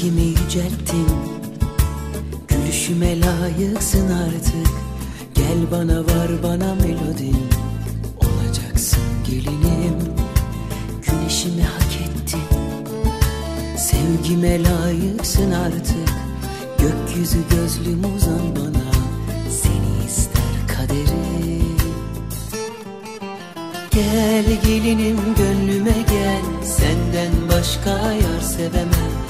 Sevgimi yücelttin Gülüşüme layıksın artık. Gel bana var bana melodin Olacaksın gelinim. Güneşimi hak ettin. Sevgime layıksın artık. Gökyüzü gözlüm uzan bana. Seni ister kaderi Gel gelinim gönlüme gel. Senden başka yar sevemem.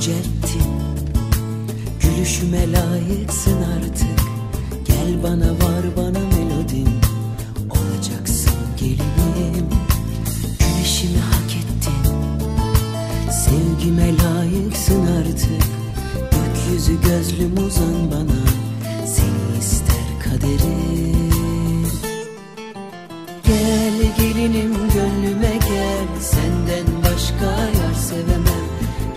yücelttin Gülüşüme layıksın artık. Gel bana var bana melodin. Olacaksın gelinim. Güneşimi hak ettin. Sevgime layıksın artık. Gökyüzü gözlüm uzan bana. Seni ister kaderim. Gel gelinim